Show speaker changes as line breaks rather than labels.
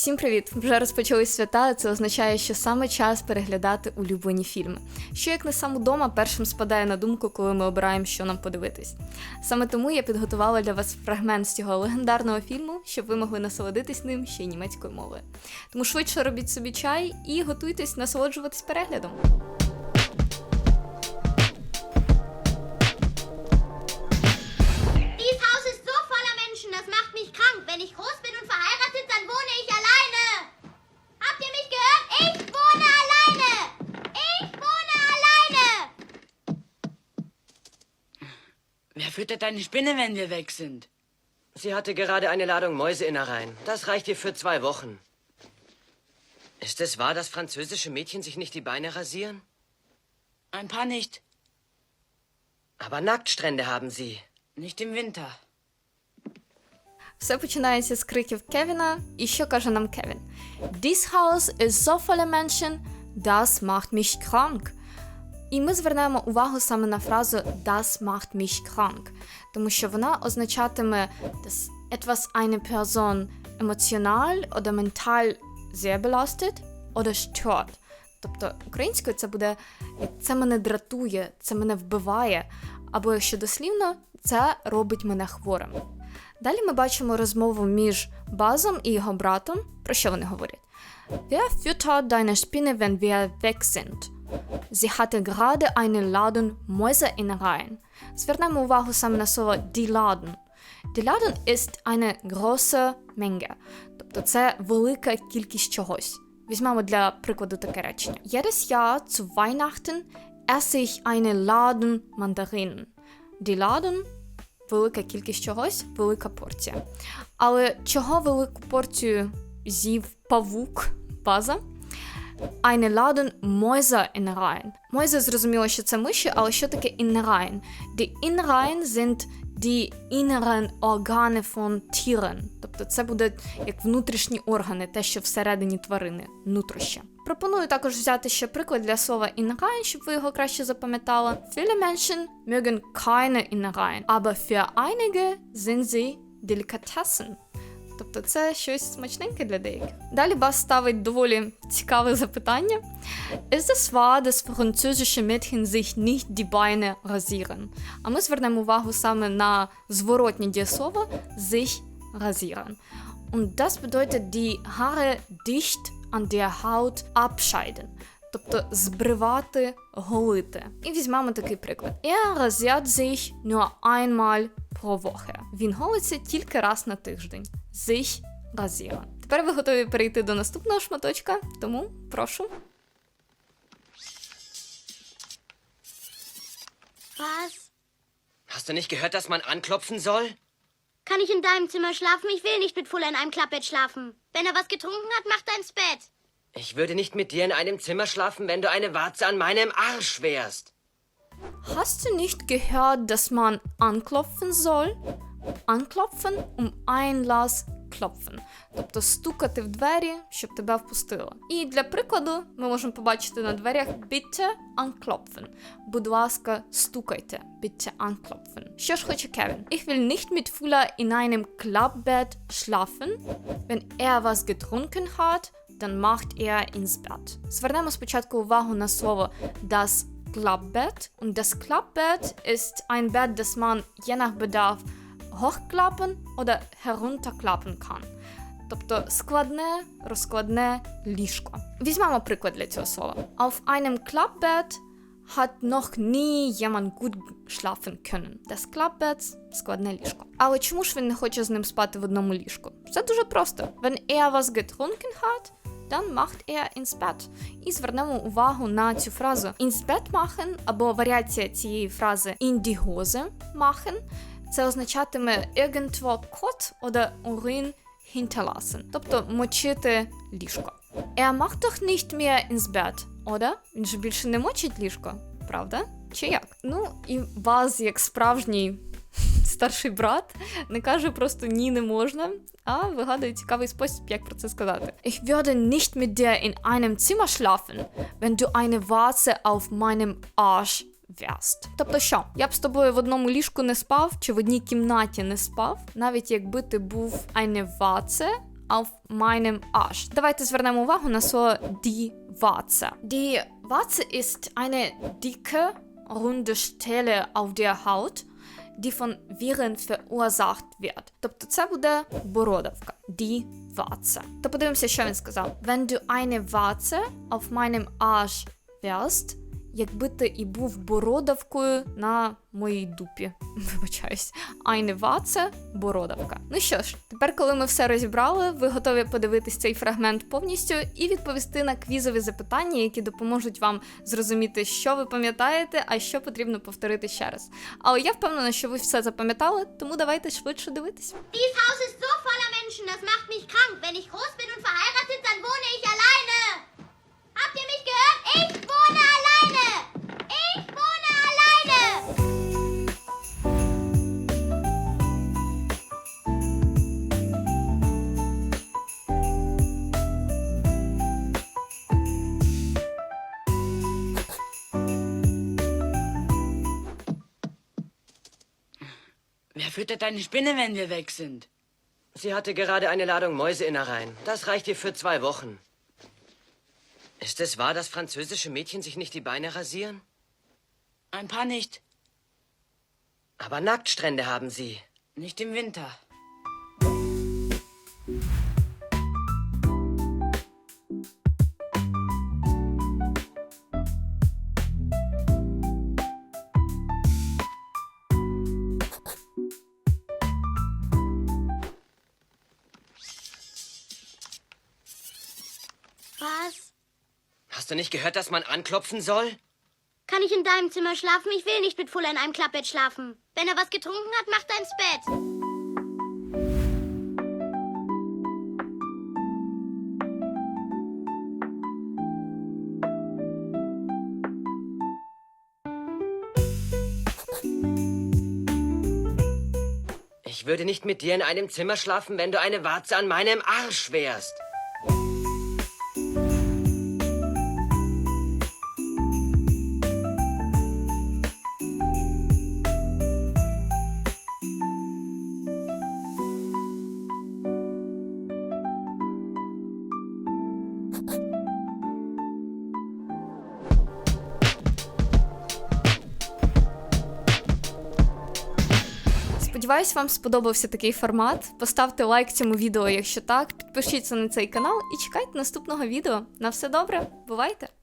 Всім привіт! Вже розпочались свята. Це означає, що саме час переглядати улюблені фільми. Що як не сам удома першим спадає на думку, коли ми обираємо, що нам подивитись. Саме тому я підготувала для вас фрагмент з цього легендарного фільму, щоб ви могли насолодитись ним ще й німецькою мовою. Тому швидше робіть собі чай і готуйтесь насолоджуватись переглядом.
füttert deine Spinne, wenn wir weg sind?
Sie hatte gerade eine Ladung Mäuseinnereien. Das reicht ihr für zwei Wochen. Ist es wahr, dass französische Mädchen sich nicht die Beine rasieren?
Ein paar nicht.
Aber Nacktstrände haben sie.
Nicht im Winter.
Все починається з криків Кевіна, і що каже нам Кевін? This house is so voller Menschen, das macht mich krank. І ми звернемо увагу саме на фразу Das macht mich krank, тому що вона означатиме, dass etwas eine Person emotional oder mental sehr belastet oder stört. Тобто українською це буде це мене дратує, це мене вбиває, або якщо дослівно, це робить мене хворим. Далі ми бачимо розмову між Базом і його братом. Про що вони говорять? Wer füttert deine Spinne, wenn wir weg sind? Sie hatte gerade eine Ladung Mäuseinnereien. Звернемо увагу саме на слово die Laden. Die Laden ist eine große Menge. Тобто це велика кількість чогось. Візьмемо для прикладу таке речення. Jedes Jahr zu Weihnachten esse ich eine Laden Mandarinen. Die Laden велика кількість чогось, велика порція. Але чого велику порцію з'їв павук, база? Mäuse зрозуміло, що це миші, але що таке Tieren. Тобто це буде як внутрішні органи, те, що всередині тварини, нутроща. Пропоную також взяти ще приклад для слова Innereien, щоб ви його краще запам'ятали. Für einige sind sie Delikatessen. Тобто це щось смачненьке для деяких. Далі Бас ставить доволі цікаве запитання. Ist es wahr, dass französische Mädchen sich nicht die Beine rasieren? А ми звернемо увагу саме на зворотні дієслово sich rasieren. Und das bedeutet die Haare dicht an der Haut abscheiden. Тобто збривати, голити. І візьмемо такий приклад. Er rasiert sich nur einmal pro Woche. Він голиться тільки раз на тиждень. Sich rasieren. Тепер ви готові перейти до наступного шматочка, тому прошу.
Was?
Hast du nicht gehört, dass man anklopfen soll?
Kann ich in deinem Zimmer schlafen? Ich will nicht mit Fuller in einem Klappbett schlafen. Wenn er was getrunken hat, macht er ins Bett.
Ich würde nicht mit dir in einem Zimmer schlafen, wenn du eine Warze an meinem Arsch wärst.
Hast du nicht gehört, dass man anklopfen soll? Anklopfen um Einlass klopfen. Тобто стукати в двері, щоб тебе впустили. І для прикладу ми можемо побачити на дверях bitte anklopfen. Будь ласка, стукайте. Bitte anklopfen. Що ж хоче Кевін? Ich will nicht mit Fuller in einem Klappbett schlafen. Wenn er was getrunken hat, dann macht er ins Bett. Звернемо спочатку увагу на слово das Klappbett. Und das Klappbett ist ein Bett, das man je nach Bedarf hochklappen oder herunterklappen kann. Тобто складне, розкладне ліжко. Візьмемо приклад для цього слова. Auf einem Klappbett hat noch nie jemand gut schlafen können. Das Klappbett – складне ліжко. Але чому ж він не хоче з ним спати в одному ліжку? Це дуже просто. Wenn er was getrunken hat, dann macht er ins Bett. І звернемо увагу на цю фразу ins Bett machen або варіація цієї фрази in die Hose machen. Це означатиме irgendwo Kot oder Urin hinterlassen, тобто мочити ліжко. Er macht doch nicht mehr ins Bett, oder? Він же більше не мочить ліжко, правда? Чи як? Ну, і вас, як справжній старший брат, не каже просто ні, не можна, а вигадує цікавий спосіб, як про це сказати. Ich würde nicht mit dir in einem Zimmer schlafen, wenn du eine Warze auf meinem Arsch wärst. Тобто що, я б з тобою в одному ліжку не спав, чи в одній кімнаті не спав, навіть якби ти був eine Warze auf meinem Arsch. Давайте звернемо увагу на слово die Warze. Die Warze ist eine dicke, runde Stelle auf der Haut, die von Viren verursacht wird. Тобто це буде бородавка. Die Warze. То подивимося, що він сказав. Wenn du eine Warze auf meinem Arsch wärst, якби ти і був бородавкою на моїй дупі. Вибачаюсь. Eine Warze – бородавка. Ну що ж, тепер, коли ми все розібрали, ви готові подивитись цей фрагмент повністю і відповісти на квізові запитання, які допоможуть вам зрозуміти, що ви пам'ятаєте, а що потрібно повторити ще раз. Але я впевнена, що ви все запам'ятали, тому давайте швидше дивитись.
Dieses Haus ist so voller Menschen, das macht mich krank. Wenn ich groß bin und verheiratet, dann wohne ich alleine. Habt ihr mich gehört? Ich wohne alleine. Ich wohne alleine.
Wer füttert deine Spinne, wenn wir weg sind?
Sie hatte gerade eine Ladung Mäuseinnereien. Das reicht ihr für zwei Wochen. Ist es wahr, dass französische Mädchen sich nicht die Beine rasieren?
Ein paar nicht.
Aber Nacktstrände haben sie.
Nicht im Winter.
Hast du nicht gehört, dass man anklopfen soll?
Kann ich in deinem Zimmer schlafen? Ich will nicht mit Fuller in einem Klappbett schlafen. Wenn er was getrunken hat, macht er ins Bett.
Ich würde nicht mit dir in einem Zimmer schlafen, wenn du eine Warze an meinem Arsch wärst.
Сподіваюсь, вам сподобався такий формат. Поставте лайк цьому відео, якщо так. Підпишіться на цей канал і чекайте наступного відео. На все добре, бувайте!